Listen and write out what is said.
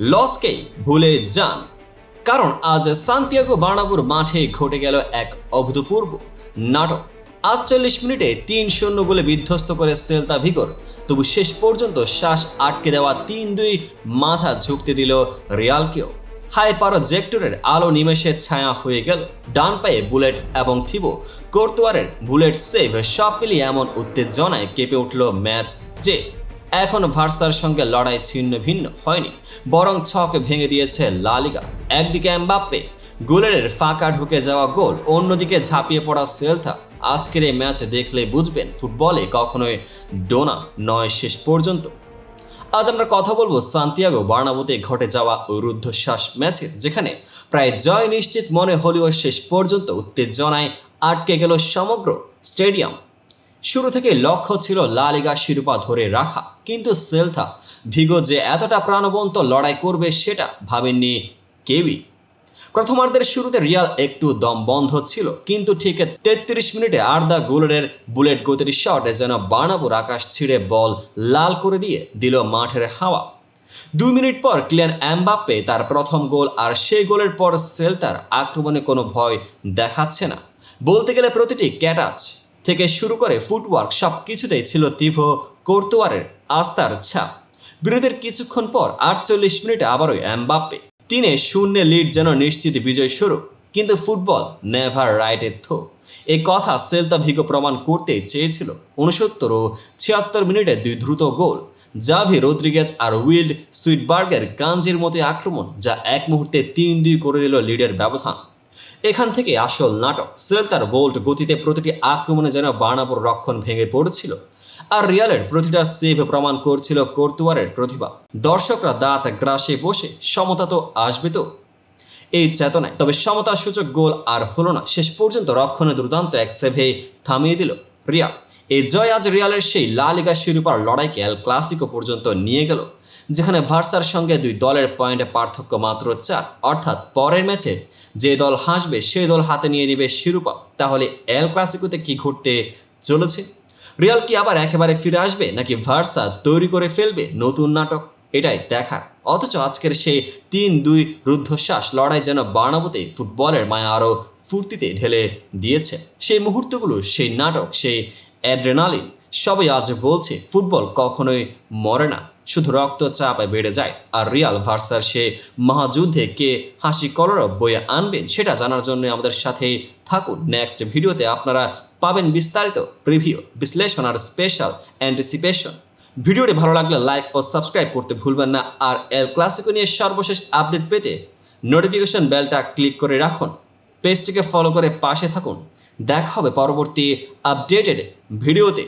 লসকেই ভুলে যান। কারণ আজ সান্তিয়াগো বার্নাবুর মাঠে ঘটে গেল এক অভূতপূর্ব নাটক। আটচল্লিশ মিনিটে তিন শূন্য গোলে বিধ্বস্ত করে সেলতা ভিগর, তবু শেষ পর্যন্ত শ্বাস আটকে দেওয়া তিন দুই মাথা ঝুঁকতে দিল রিয়ালকেও। হাই জেক্টরের আলো নিমেষে ছায়া হয়ে গেল। ডান পায়ে বুলেট এবং থিবো, কোর্তোয়ারের বুলেট সেভ, সব মিলিয়ে এমন উত্তেজনায় কেঁপে উঠল ম্যাচ যে এখন ভার্সার সঙ্গে লড়াই ছিন্ন ভিন্ন হয়নি, বরং ছক ভেঙে দিয়েছে লালিগা একদিকে এমবাপ্পে গোলের ফাঁকা ঢুকে যাওয়া গোল, অন্যদিকে ঝাঁপিয়ে পড়া সেলথা। আজকের এই ম্যাচ দেখলে বুঝবেন ফুটবলে কখনোই ডোনা নয় শেষ পর্যন্ত। আজ আমরা কথা বলব সান্তিয়াগো বার্নাবোতে ঘটে যাওয়া রুদ্ধশ্বাস ম্যাচের যেখানে প্রায় জয় নিশ্চিত মনে হলেও শেষ পর্যন্ত উত্তেজনায় আটকে গেল সমগ্র স্টেডিয়াম। শুরু থেকে লক্ষ্য ছিল লা লিগা শিরোপা ধরে রাখা। কিন্তু সেলথা ভিগো যে এতটা প্রাণবন্ত লড়াই করবে সেটা ভাবেননি কেউই। প্রথমার্ধের শুরুতে রিয়াল একটু দম বন্ধ ছিল, কিন্তু ঠিক তেত্রিশ মিনিটে আর্দা গোলের বুলেট গতির শটে যেন বানাবুর আকাশ ছিঁড়ে বল লাল করে দিয়ে দিল মাঠের হাওয়া। দুই মিনিট পর ক্লিয়ান অ্যাম্বাপ্পে তার প্রথম গোল, আর সেই গোলের পর সেলতার আক্রমণে কোনো ভয় দেখাচ্ছে না। বলতে গেলে প্রতিটি ক্যাটাচ থেকে শুরু করে ফুটওয়ার্ক সব কিছুতেই ছিল তীব্র কোর্তোয়ারের আস্থার ছাপ। বিরতির কিছুক্ষণ পর আটচল্লিশ মিনিটে আবারও এমবাপ্পে। তিনে শূন্যে লিড যেন নিশ্চিত বিজয় শুরু কিন্তু ফুটবল নেভার রাইটে থো এই কথা সেলতা ভিগো প্রমাণ করতে চেয়েছিল। উনসত্তর ও ছিয়াত্তর মিনিটে দুই দ্রুত গোল। জাভি রদ্রিগেজ আর উইল্ড সুইটবার্গের কাঞ্জির মতো আক্রমণ যা এক মুহূর্তে তিন দুই করে দিল লিডের ব্যবধান। এখান থেকে আসল নাটক সেলতার বোল্ট গতিতে প্রতিটি আক্রমণে যেন বানাপুর রক্ষণ ভেঙে পড়ছিল। আর রিয়ালের প্রতিটা সেভ প্রমাণ করছিল কর্তুয়ারের প্রতিভা। দর্শকরা দাঁত গ্রাসে বসে সমতা তো আসবে তো। এই চেতনায়। তবে সমতা সূচক গোল আর হলো না। শেষ পর্যন্ত রক্ষণে দুর্দান্ত এক সেভে থামিয়ে দিল রিয়াল। এই জয় আজ রিয়ালের সেই লা লিগা শিরোপার লড়াইকে এল ক্লাসিকো পর্যন্ত নিয়ে গেল, যেখানে ভার্সার সঙ্গে দুই দলের পয়েন্টে পার্থক্য মাত্র চার। অর্থাৎ পরের ম্যাচে যে দল হাসবে সেই দল হাতে নিয়ে নেবে শিরোপা। তাহলে এল ক্লাসিকোতে কি ঘটতে চলেছে? রিয়াল কি আবার একেবারে ফিরে আসবে, নাকি ভার্সা তৈরি করে ফেলবে নতুন নাটক? এটাই দেখার। অথচ আজকের সেই তিন দুই রুদ্ধশ্বাস লড়াই যেন বার্নাবোতে ফুটবলের মায়া আরও ফুর্তিতে ঢেলে দিয়েছে। সেই মুহূর্তগুলো, সেই নাটক, সেই অ্যাড্রেনালিন। সবাই আজ বলছে, ফুটবল কখনোই মরে না, শুধু রক্তচাপে বেড়ে যায়। আর রিয়াল ভার্সার সে মহাযুদ্ধে কে হাসি কলরব বয়ে আনবেন, সেটা জানার জন্য আমাদের সাথে থাকুন। নেক্সট ভিডিওতে আপনারা পাবেন বিস্তারিত প্রিভিউ, বিশ্লেষণ আর স্পেশাল অ্যান্টিসিপেশন। ভিডিওটি ভালো লাগলে লাইক ও সাবস্ক্রাইব করতে ভুলবেন না, আর এল ক্লাসিকো নিয়ে সর্বশেষ আপডেট পেতে নোটিফিকেশন বেলটা ক্লিক করে রাখুন। পেজটিকে ফলো করে পাশে থাকুন। দেখা হবে পরবর্তী আপডেটেড ভিডিওতে।